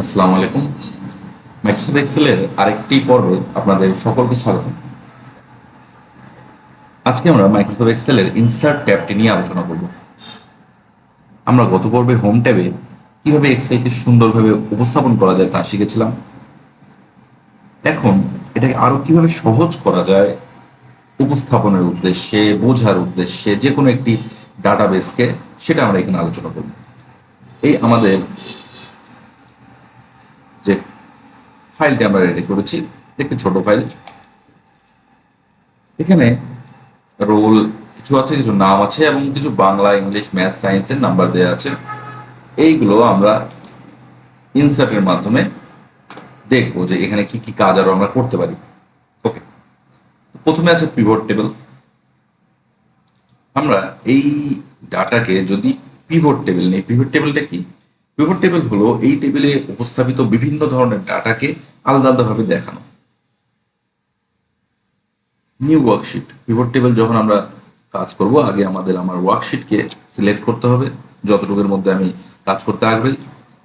আসসালামু আলাইকুম। মাইক্রোসফট এক্সেলের আরেকটি পর্বে আপনাদের সকলকে আজকে আমরা ইনসার্ট ট্যাবটি নিয়ে আলোচনা আমরা গত পর্বে হোম ট্যাবে কীভাবে এক্সেলকে সুন্দরভাবে উপস্থাপন করা যায় তা শিখেছিলাম। এখন এটাকে আরও কীভাবে সহজ করা যায় উপস্থাপনের উদ্দেশ্যে, বোঝার উদ্দেশ্যে যে কোনো একটি ডাটাবেসকে সেটা আমরা এখানে আলোচনা করব। এই আমাদের যে ফাইলটি আমরা রেডি করেছি, একটি ছোট ফাইল। এখানে রোল কিছু আছে, কিছু নাম আছে এবং কিছু বাংলা, ইংলিশ ম্যাথ সায়েন্সের নাম্বার দেওয়া আছে। এইগুলো আমরা ইনসার্টের মাধ্যমে দেখব যে এখানে কি কি কাজ আরও আমরা করতে পারি। ওকে প্রথমে আছে পিভট টেবিল আমরা এই ডাটাকে যদি পিভট টেবিল নেই পিভট টেবিলটা কি? পিভট টেবিল হলো এই টেবিলে উপস্থাপিত বিভিন্ন ধরনের ডাটাকে আলাদা আলাদাভাবে দেখানো। নিউ ওয়ার্কশিট পিভট টেবিল যখন আমরা কাজ করব, আগে আমাদের আমার ওয়ার্কশিটকে সিলেক্ট করতে হবে। যতটুকুর মধ্যে আমি কাজ করতে আগ্রহী।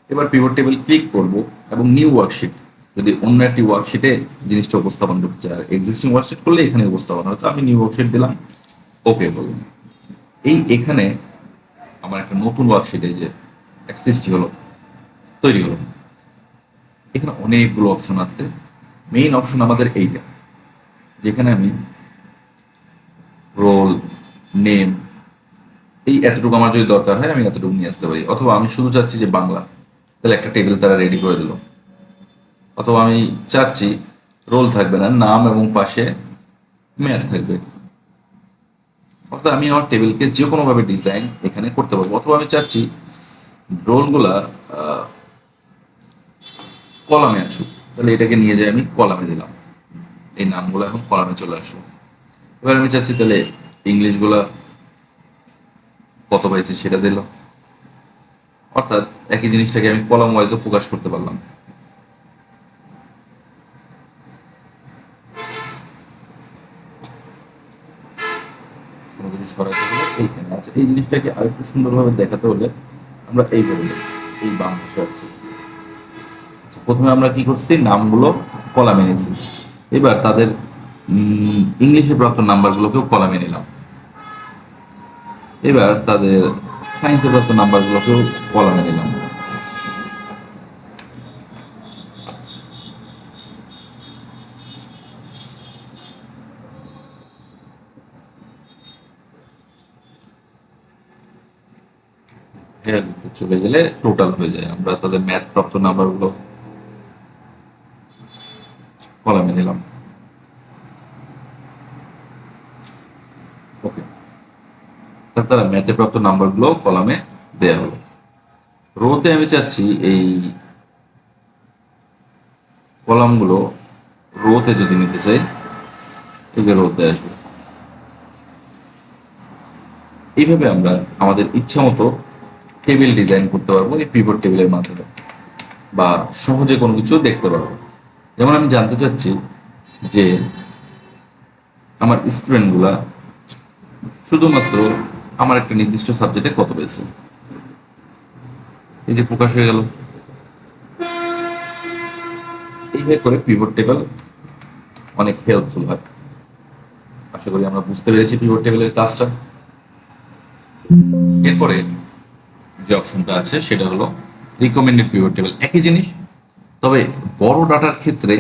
এবার পিভট টেবিল ক্লিক করব এবং নিউ ওয়ার্কশিট যদি অন্য একটি ওয়ার্কশিটে জিনিসটা উপস্থাপন করতে আর এক্সিস্টিং ওয়ার্কশিট করলে এখানে উপস্থাপন হয়, তো আমি নিউ ওয়ার্কশিট দিলাম। ওকে বলুন এই এখানে আমার একটা নতুন ওয়ার্কশিট যে একটা সৃষ্টি হলো, তৈরি হলো। এখানে অনেকগুলো অপশন আছে। মেইন অপশন আমাদের এইটা, যেখানে আমি রোল নেম এই এতটুকু আমার যদি দরকার হয়, আমি এতটুকু নিয়ে আসতে পারি। অথবা আমি শুধু চাচ্ছি যে বাংলা, তাহলে একটা টেবিল তারা রেডি করে দিল। অথবা আমি চাচ্ছি রোল থাকবে না, নাম এবং পাশে ম্যাথ থাকবে। অর্থাৎ আমি আমার টেবিলকে যে কোনোভাবে ডিজাইন এখানে করতে পারব। অথবা আমি চাচ্ছি রোলগুলা কলামে আসুক তাহলে এটাকে নিয়ে যাই আমি, কলামে দিলাম। এই নামগুলো এখন কলামে চলে আসলো। এবার আমি চাচ্ছি তাহলে ইংলিশগুলা কত পাইছি সেটা দিল। অর্থাৎ একই জিনিসটাকে আমি কলাম ওয়াইজও প্রকাশ করতে পারলাম। কোনো কিছু হলে এইখানে আছে। এই জিনিসটাকে আরেকটু সুন্দরভাবে দেখাতে হলে আমরা এই বলি এই বাম আচ্ছা, প্রথমে আমরা কি করছি? নামগুলো কলামে নিয়েছি এবার তাদের ইংলিশে প্রাপ্ত নাম্বারগুলোকেও কলামে নিলাম। এবার তাদের সায়েন্সে প্রাপ্ত নাম্বারগুলোকেও কলামে নিলাম। চলে গেলে টোটাল হয়ে যায়। আমরা তাদের ম্যাথ প্রাপ্ত কলামে নিলাম। তারা ম্যাথে প্রাপ্ত কলামে হলো। রোতে আমি চাচ্ছি এই কলামগুলো রোতে যদি নিতে চাই, এই আসবে। এইভাবে আমরা আমাদের ইচ্ছা মতো টেবিল ডিজাইন করতে পারব এই পিভট টেবিলের মাধ্যমে বা সহজে কোনো কিছু দেখতে পারব। যেমন আমি জানতে চাচ্ছি যে আমার স্টুডেন্টগুলা শুধুমাত্র আমার একটা নির্দিষ্ট সাবজেক্টে কত পেয়েছে? এই যে প্রকাশ হয়ে গেল। এইভাবে করে পিভট টেবিল অনেক হেল্পফুল হয়। আশা করি আমরা বুঝতে পেরেছি পিভট টেবিলের কাজটা। এরপরে যে অপশনটা আছে, সেটা হলো রিকমেন্ডেড পিভট টেবিল একই জিনিস, তবে বড় ডাটার ক্ষেত্রে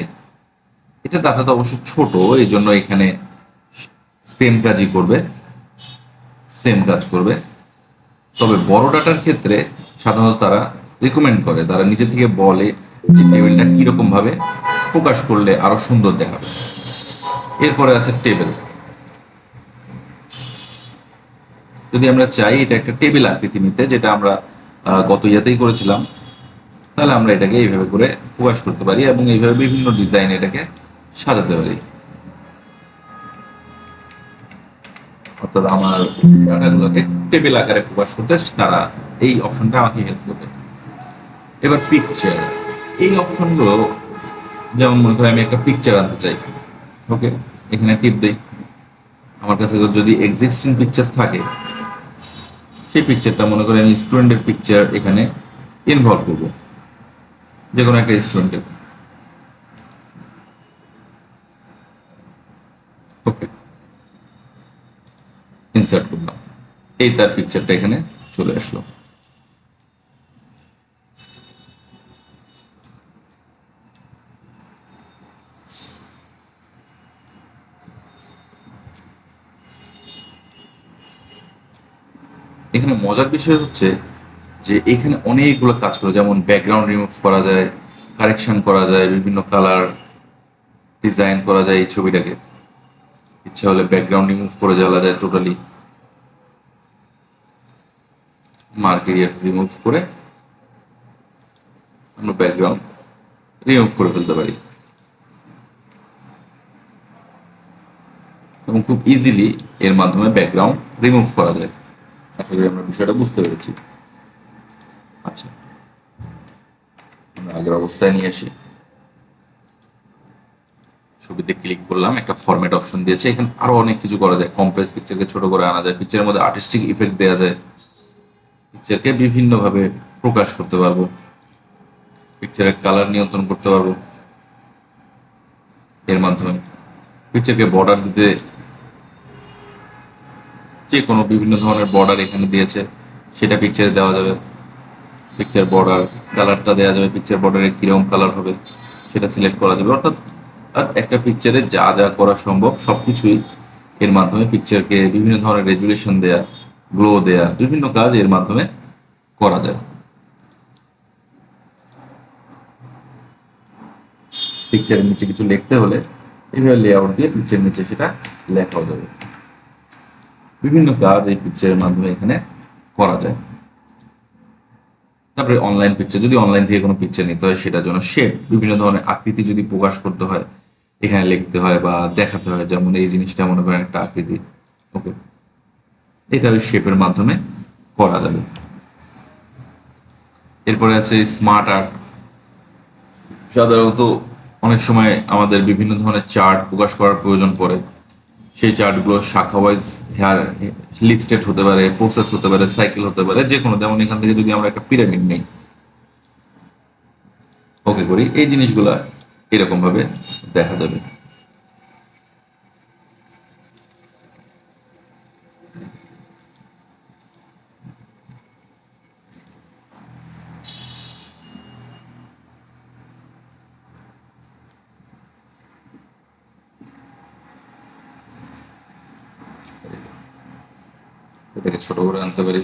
এটা ডাটা তো অবশ্য ছোট এই জন্য এখানে সেম কাজই করবে সেম কাজ করবে। তবে বড় ডাটার ক্ষেত্রে সাধারণত তারা রিকমেন্ড করে, তারা নিজে থেকে বলে যে টেবিলটা কীরকম ভাবে প্রকাশ করলে আরও সুন্দর দেখাবে। এরপরে আছে টেবিল যদি আমরা চাই এটা একটা টেবিল আকৃতি নিতে, যেটা আমরা গত ইয়াতেই করেছিলাম, তাহলে আমরা এটাকে এইভাবে করে প্রকাশ করতে পারি এবং এইভাবে বিভিন্ন ডিজাইন এটাকে সাজাতে পারি। অর্থাৎ আমার ডাটাগুলোকে টেবিল আকারে প্রকাশ করতে তারা এই অপশনটা আমাকে হেল্প করবে। এবার পিকচার এই অপশনগুলো, যেমন মনে করি আমি একটা পিকচার আনতে চাই। ওকে এখানে টিপ দেই। আমার কাছে যদি এক্সিস্টিং পিকচার থাকে সেই পিকচারটা মনে করি আমি স্টুডেন্টের পিকচার এখানে ইনভলভ করব। যে কোনো একটা স্টুডেন্টের ওকে ইনসার্ট করলাম। এই তার পিকচারটা এখানে চলে আসলো। এখানে মজার বিষয় হচ্ছে যে এখানে অনেকগুলো কাজ করে, যেমন ব্যাকগ্রাউন্ড রিমুভ করা যায় কারেকশন করা যায়, বিভিন্ন কালার ডিজাইন করা যায় এই ছবিটাকে। ইচ্ছা হলে ব্যাকগ্রাউন্ড রিমুভ করে যাওয়া যায় টোটালি মার্ক এরিয়া রিমুভ করে আমরা ব্যাকগ্রাউন্ড রিমুভ করে ফেলতে পারি। এবং খুব ইজিলি এর মাধ্যমে ব্যাকগ্রাউন্ড রিমুভ করা যায়। আশা করি আমরা বিষয়টা বুঝতে পেরেছি। আচ্ছা। আমরা আগের অবস্থায় নিয়ে আসি। ছবিতে ক্লিক করলাম, একটা ফরম্যাট অপশন দিয়েছে। এখানে আরও অনেক কিছু করা যায়। কম্প্রেস পিকচারকে ছোট করে আনা যায়। পিকচারের মধ্যে আর্টিস্টিক ইফেক্ট দেওয়া যায়। পিকচারকে বিভিন্নভাবে প্রকাশ করতে পারব। পিকচারের কালার নিয়ন্ত্রণ করতে পারব। এর মাধ্যমে পিকচারকে বর্ডার দিতে যে কোনো বিভিন্ন ধরনের বর্ডার এখানে দিয়েছে, সেটা পিকচারে দেওয়া যাবে। পিকচার বর্ডার কালারটা দেওয়া যাবে পিকচার বর্ডারে কীরকম কালার হবে, সেটা সিলেক্ট করা যাবে। অর্থাৎ একটা পিকচারে যা যা করা সম্ভব, সবকিছুই এর মাধ্যমে পিকচারকে বিভিন্ন ধরনের রেজুলেশন দেয়া গ্লো দেয়া, বিভিন্ন কাজ এর মাধ্যমে করা যায়। পিকচারের নিচে কিছু লিখতে হলে এইভাবে লেআউট দিয়ে পিকচারের নিচে সেটা লেখাও যাবে। বিভিন্ন কাজ এই পিকচারের মাধ্যমে এখানে করা যায়। তারপরে অনলাইন পিকচার যদি অনলাইন থেকে কোনো পিকচার নিতে হয়, সেটার জন্য শেপ বিভিন্ন ধরনের আকৃতি যদি প্রকাশ করতে হয়, এখানে লিখতে হয় বা দেখাতে হয়, যেমন এই জিনিসটা মনে করেন একটা আকৃতি। ওকে এটা ওই শেপের মাধ্যমে করা যাবে। এরপরে আছে স্মার্ট আর্ট সাধারণত অনেক সময় আমাদের বিভিন্ন ধরনের চার্ট প্রকাশ করার প্রয়োজন পড়ে। সেই চার্টগুলো শাখা ওয়াইজ হেয়ার লিস্টেড হতে পারে প্রসেস হতে পারে সাইকেল হতে পারে, যে কোনো। যেমন এখান থেকে যদি আমরা একটা পিরামিড নেই। ওকে করি। এই জিনিসগুলা এরকম ভাবে দেখা যাবে। এটাকে ছোট করে আনতে পারি।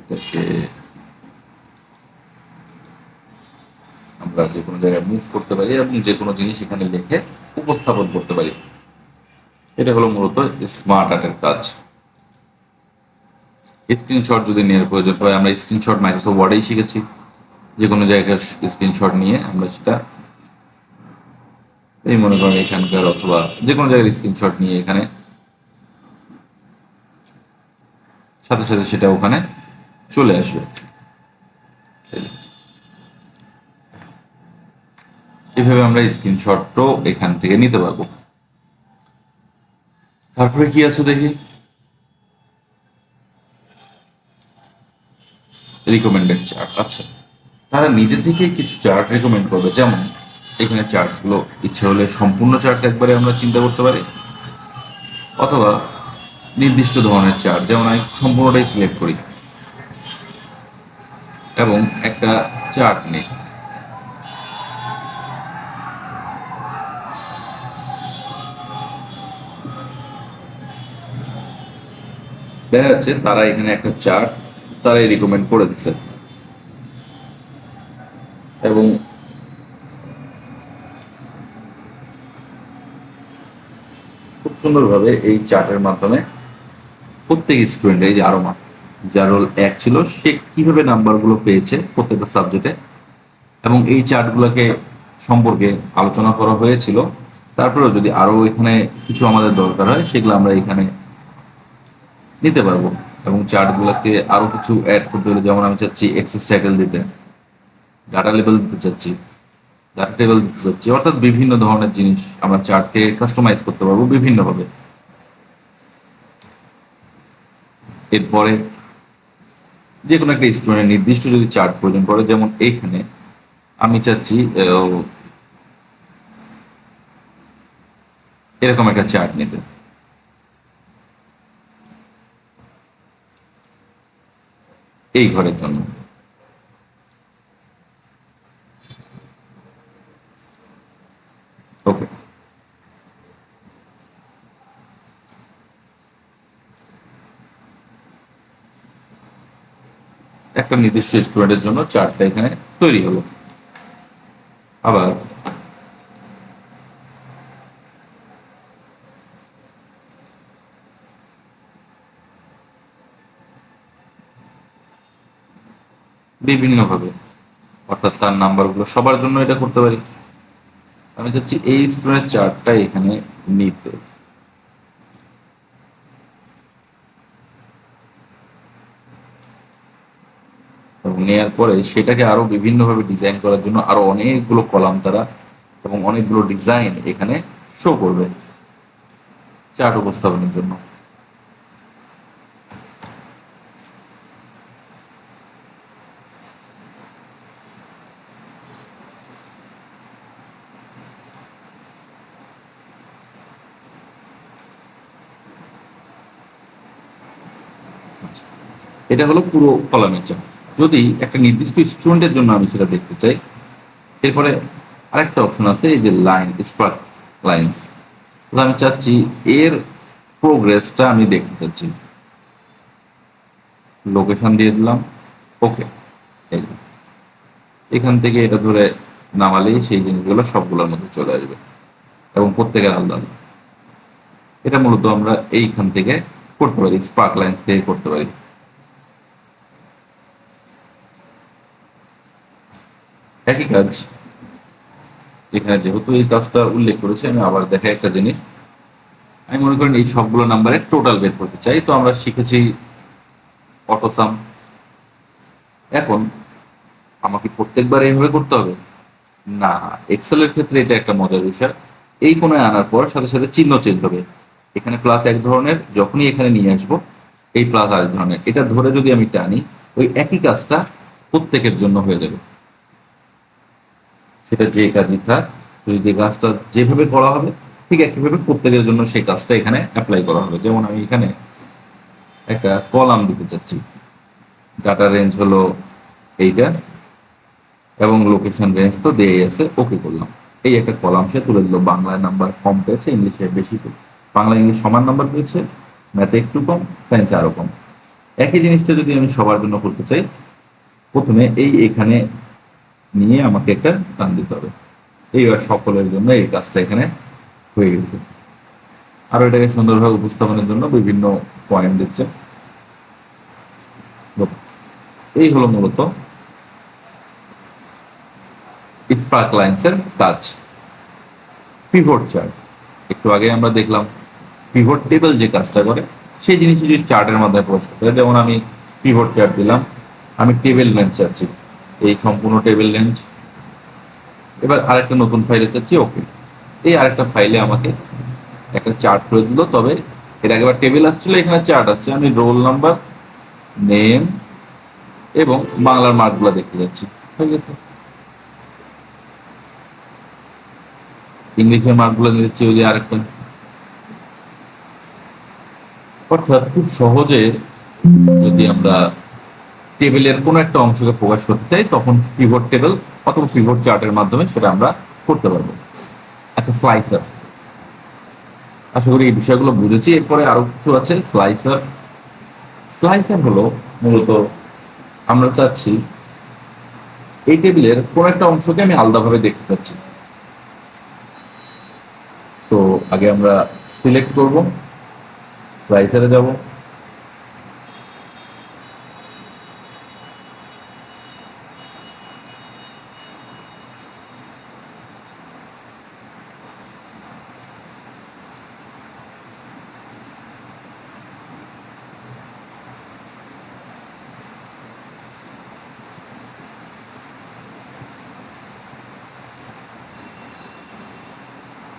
এটাকে আমরা যে কোনো জায়গায় মুভ করতে পারি এবং যে কোনো জিনিস এখানে লিখে উপস্থাপন করতে পারি। এটা হলো মূলত স্মার্ট আর্টের কাজ। স্ক্রিনশট যদি নেওয়ার প্রয়োজন হয়, আমরা স্ক্রিনশট মাইক্রোসফট ওয়ার্ডেই শিখেছি। যে কোনো জায়গার স্ক্রিনশট নিয়ে আমরা সেটা এই মনে করেন এখানকার অথবা যে কোনো জায়গার স্ক্রিনশট নিয়ে এখানে। সাথে সাথে সেটা ওখানে চলে আসবে। এভাবে আমরা স্ক্রিনশটও এখান থেকে নিতে পারব। তারপরে কি আছে দেখি? রিকমেন্ডেড চার্ট আচ্ছা তারা নিজে থেকে কিছু চার্ট রেকমেন্ড করবে। যেমন এখানে চার্টসগুলো ইচ্ছে হলে সম্পূর্ণ চার্টস একবারে আমরা চিন্তা করতে পারি। অথবা নির্দিষ্ট ধরনের চার্ট যেমন আমি সম্পূর্ণটাই সিলেক্ট করি। এবং একটা চার্ট নেই। দেখা যাচ্ছে তারা এখানে একটা চার্ট তারাই রিকমেন্ড করে দিচ্ছে এবং খুব সুন্দরভাবে এই চার্টের মাধ্যমে প্রত্যেক স্টুডেন্ট এই যে আরোমা, যার রোল এক ছিল, সে কীভাবে নাম্বারগুলো পেয়েছে প্রত্যেকটা সাবজেক্টে এবং এই চার্টগুলোকে সম্পর্কে আলোচনা করা হয়েছিল। তারপরেও যদি আরও এখানে কিছু আমাদের দরকার হয়, সেগুলো আমরা এখানে নিতে পারব। এবং চার্টগুলোকে আরও কিছু অ্যাড করতে হলে যেমন আমি চাচ্ছি এক্সেস টাইটেল দিতে ডাটা লেভেল দিতে চাচ্ছি। ডাটা টেবিল চাচ্ছি অর্থাৎ বিভিন্ন ধরনের জিনিস আমরা চার্টকে কাস্টমাইজ করতে পারব বিভিন্নভাবে। এরপরে যে কোনো একটা স্টুডেন্টের নির্দিষ্ট যদি চার্ট প্রয়োজন পড়ে, যেমন এইখানে, আমি চাচ্ছি এরকম একটা চার্ট নিতে। এই ঘরের জন্য। ওকে একটা নির্দিষ্ট স্টুডেন্টের জন্য চার্টটা এখানে তৈরি হলো। আবার বিভিন্নভাবে, অর্থাৎ তার নাম্বারগুলো সবার জন্য এটা করতে পারি। আমি চাচ্ছি এই স্টোনের চার্টটা এখানে নিতে। নেয়ার পরে সেটাকে আরও বিভিন্ন ভাবে ডিজাইন করার জন্য আরও অনেকগুলো কলাম তারা এবং অনেকগুলো ডিজাইন এখানে শো করবে। চার্ট উপস্থাপনের জন্য। এটা হলো পুরো কলামের চার্ট যদি একটা নির্দিষ্ট স্টুডেন্টের জন্য আমি সেটা দেখতে চাই, এরপরে আরেকটা অপশন আছে, এই যে লাইন স্পার্ক লাইন্স আমি চাচ্ছি এর প্রোগ্রেসটা আমি দেখতে চাচ্ছি লোকেশন দিয়ে দিলাম ওকে। এখান থেকে এটা ধরে নামালেই সেই জিনিসগুলো সবগুলোর মধ্যে চলে আসবে, এবং প্রত্যেকের আলাদা। এটা মূলত আমরা এইখান থেকে করতে পারি স্পার্ক লাইন্স থেকে করতে পারি একই কাজ। এখানে যেহেতু এই কাজটা উল্লেখ করেছে, আমি আবার দেখা একটা জিনিস। আমি মনে করেন এই সবগুলো নাম্বারের টোটাল বের করতে চাই। তো আমরা শিখেছি অটোসাম এখন আমাকে প্রত্যেকবার এইভাবে করতে হবে? না এক্সেলের ক্ষেত্রে এটা একটা মজার বিষয়। এই কোণায় আনার পর সাথে সাথে চিহ্ন চেঞ্জ হবে। এখানে প্লাস এক ধরনের, যখনই এখানে নিয়ে আসব, এই প্লাস আরেক ধরনের। এটা ধরে যদি আমি টানি, ওই একই কাজটা প্রত্যেকের জন্য হয়ে যাবে। সেটা যে কাজই থাক, যদি যে কাজটা যেভাবে করা হবে, ঠিক একইভাবে প্রত্যেকের জন্য সেই কাজটা এখানে অ্যাপ্লাই করা হবে। যেমন আমি এখানে একটা কলাম দিতে চাচ্ছি। ডাটা রেঞ্জ হলো এইটা এবং লোকেশন রেঞ্জ তো দেয়াই আছে ওকে করলাম। এই একটা কলাম সে তুলে দিল বাংলায় নাম্বার কম পেয়েছে, ইংলিশে বেশি বাংলা, ইংলিশ সমান নাম্বার পেয়েছে ম্যাথে একটু কম সায়েন্সে আরও কম। একই জিনিসটা যদি আমি সবার জন্য করতে চাই, প্রথমে এই এখানে নিয়ে আমাকে একটা টান দিতে হবে। এইবার সকলের জন্য এই কাজটা এখানে হয়ে গেছে। আরও এটাকে সুন্দরভাবে উপস্থাপনের জন্য বিভিন্ন পয়েন্ট দিচ্ছে। এই হলো মূলত স্পার্ক লাইন্সের কাজ। Pivot chart. একটু আগে আমরা দেখলাম, পিভট টেবিল যে কাজটা করে, সেই জিনিস যদি চার্টের মাধ্যমে প্রশ্ন হয়, যেমন আমি পিভট চার্ট দিলাম, আমি টেবিল লেন্থ চাচ্ছি। এই সম্পূর্ণ টেবিল লেন্থ এবার আরেকটা নতুন ফাইলে চাচ্ছি ওকে এই আরেকটা ফাইলে আমাকে একটা চার্ট করে দিল, তবে এর আগেবার টেবিল আসছিল, এখানে চার্ট আসছে। আমি রোল নাম্বার নেম এবং বাংলার মার্কগুলো দেখতে যাচ্ছি। ঠিক আছে ইংলিশের মার্কগুলো দিচ্ছি ওই যে আরেকটা। অর্থাৎ খুব সহজে যদি আমরা টেবিলের কোনো একটা অংশকে প্রকাশ করতে চাই, তখন পিভট টেবিল অথবা পিভট চার্টের মাধ্যমে সেটা আমরা করতে পারব। আচ্ছা স্লাইসার আশা করি এই বিষয়গুলো বুঝেছি। এরপরে আরও কিছু আছে স্লাইসার স্লাইসার হলো মূলত আমরা চাচ্ছি এই টেবিলের কোন একটা অংশকে আমি আলাদাভাবে দেখতে চাচ্ছি। তো আগে আমরা সিলেক্ট করব স্লাইসারে যাব।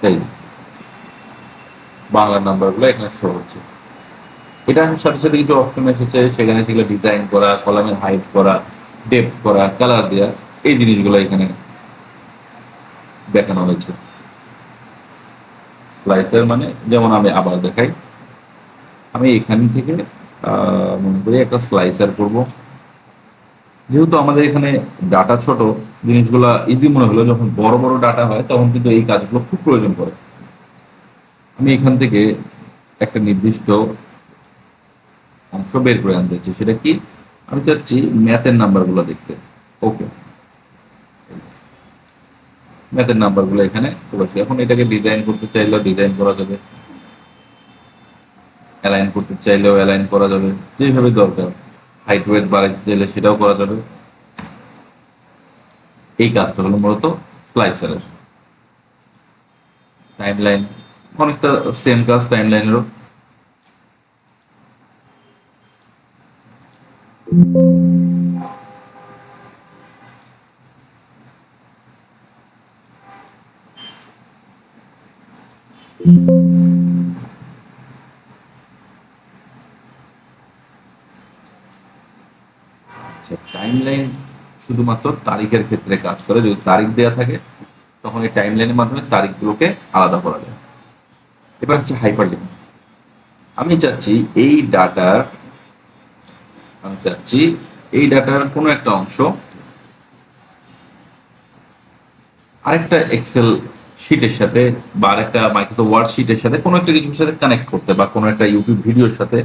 এই বাংলা নাম্বারগুলো এখানে শো হচ্ছে। এটার সাথে সাথে কিছু অপশন এসেছে, সেখানে সেগুলো ডিজাইন করা কলামের হাইট করা ডেপথ করা কালার দেওয়া এই জিনিসগুলো এখানে দেখানো হয়েছে। স্লাইসার মানে যেমন আমি আবার দেখাই, আমি এখান থেকে মনে করি একটা স্লাইসার করব। যেহেতু আমাদের এখানে ডাটা ছোট, জিনিসগুলা ইজি মনে হলো, যখন বড় বড় ডাটা হয়, তখন কিন্তু এই কাজগুলো খুব প্রয়োজন পড়ে। আমি এখান থেকে একটা নির্দিষ্ট অংশ বের করে আনতে চাচ্ছি। সেটা কি? আমি চাচ্ছি ম্যাথের নাম্বারগুলো দেখতে। ওকে। ম্যাথের নাম্বারগুলো এখানে করেছি এখন এটাকে ডিজাইন করতে চাইলেও ডিজাইন করা যাবে। অ্যালাইন করতে চাইলেও অ্যালাইন করা যাবে। যেভাবে দরকার। হাইট ওয়েট বাড়াতে চাইলে সেটাও করা যাবে। এই কাজটা হলো মূলত স্লাইসারের টাইম লাইন অনেকটা সেম কাজ টাইম লাইনেরও আচ্ছা শুধুমাত্র তারিখের ক্ষেত্রে কাজ করে। যদি তারিখ দেওয়া থাকে, তখন এই টাইম লাইনের মাধ্যমে তারিখগুলোকে আলাদা করা যায়। এবার হচ্ছে হাইপার আমি চাচ্ছি এই ডাটার, আমি চাচ্ছি এই ডাটার কোনো একটা অংশ, আরেকটা এক্সেল শিটের সাথে বা আরেকটা মাইক্রোসফট ওয়ার্ড শিটের সাথে কোনো একটা কিছুর সাথে কানেক্ট করতে বা কোনো একটা ইউটিউব ভিডিওর সাথে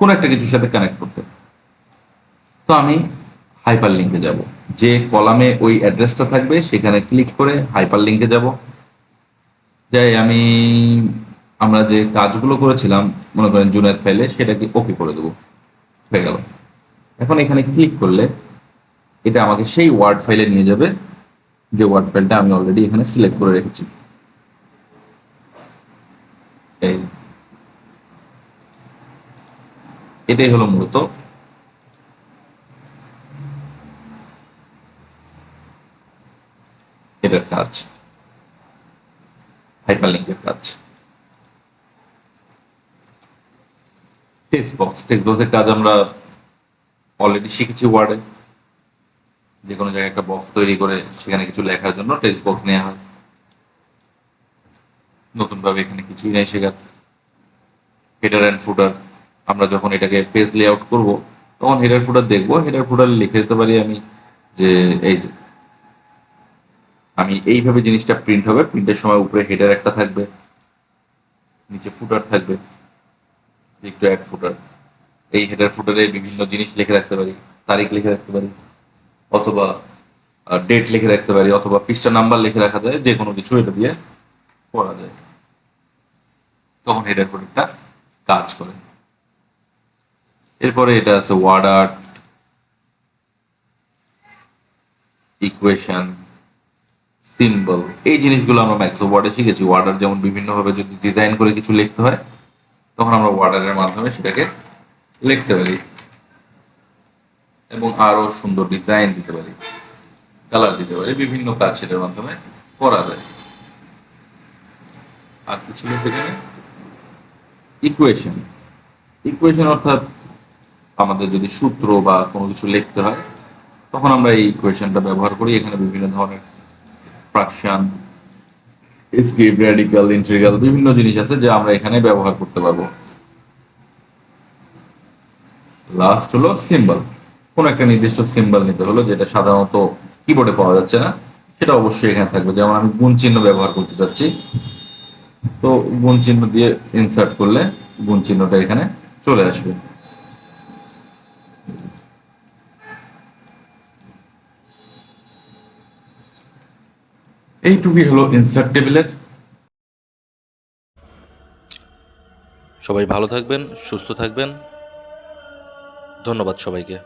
কোনো একটা কিছুর সাথে কানেক্ট করতে। তো আমি হাইপার লিঙ্কে যাব। যে কলামে ওই অ্যাড্রেসটা থাকবে, সেখানে ক্লিক করে হাইপার লিঙ্কে যাব। যাই, আমি, আমরা যে কাজগুলো করেছিলাম, মনে করেন জুনের ফাইলে সেটাকে ওকে করে দেবো। হয়ে গেল। এখন এখানে ক্লিক করলে এটা আমাকে সেই ওয়ার্ড ফাইলে নিয়ে যাবে, যে ওয়ার্ড ফাইলটা আমি অলরেডি এখানে সিলেক্ট করে রেখেছি। এটাই হলো মূলত এটার কাজ হাইপারলিংকের কাজ টেক্সট বক্স টেক্সট বক্সের কাজ আমরা অলরেডি শিখেছি ওয়ার্ডে যে কোনো জায়গায় একটা বক্স তৈরি করে সেখানে কিছু লেখার জন্য টেক্সট বক্স নেওয়া হয়। নতুনভাবে এখানে কিছুই নেই শেখার। হেডার অ্যান্ড ফুটার আমরা যখন এটাকে পেজ লেআউট করব, তখন হেডার ফুটার দেখব। হেডার ফুটার লিখে দিতে পারি আমি যে, এই যে, আমি এইভাবে জিনিসটা প্রিন্ট হবে। প্রিন্টের সময় উপরে হেডার একটা থাকবে, নিচে ফুটার থাকবে। একটু অ্যাড ফুটার। এই হেডার ফুটারে বিভিন্ন জিনিস লিখে রাখতে পারি, তারিখ লিখে রাখতে পারি, অথবা ডেট লিখে রাখতে পারি, অথবা পৃষ্ঠা নাম্বার লিখে রাখা যায়, যে কোনো কিছু এটা দিয়ে করা যায়। তখন হেডার ফুটারটা কাজ করে। এরপরে এটা আছে ওয়ার্ড আর্ট ইকুয়েশন সিম্বল এই জিনিসগুলো আমরা ম্যাক্সো ওয়ার্ডে শিখেছি। ওয়ার্ডার যেমন বিভিন্নভাবে যদি ডিজাইন করে কিছু লিখতে হয় তখন আমরা ওয়ার্ডারের মাধ্যমে সেটাকে লিখতে পারি এবং আরও সুন্দর ডিজাইন দিতে পারি কালার দিতে পারি, বিভিন্ন কাজ সেটার মাধ্যমে করা যায়। আর কিছু ইকুয়েশন ইকুয়েশন অর্থাৎ আমাদের যদি সূত্র বা কোনো কিছু লিখতে হয়, তখন আমরা এই ইকুয়েশনটা ব্যবহার করি। এখানে বিভিন্ন ধরনের ফ্রাকশন স্ক্রিপ রেডিক্যাল ইন্টিগ্রাল বিভিন্ন জিনিস আছে যা আমরা এখানে ব্যবহার করতে পারব। লাস্ট হলো সিম্বল কোন একটা নির্দিষ্ট সিম্বল নিতে হলো যেটা সাধারণত কিবোর্ডে পাওয়া যাচ্ছে না, সেটা অবশ্যই এখানে থাকবে। যেমন আমি গুণ চিহ্ন ব্যবহার করতে চাচ্ছি। তো গুণ চিহ্ন দিয়ে ইনসার্ট করলে গুণ চিহ্নটা এখানে চলে আসবে। এইটুকুই হলো ইনসার্ট টেবিলের সবাই ভালো থাকবেন সুস্থ থাকবেন। ধন্যবাদ সবাইকে।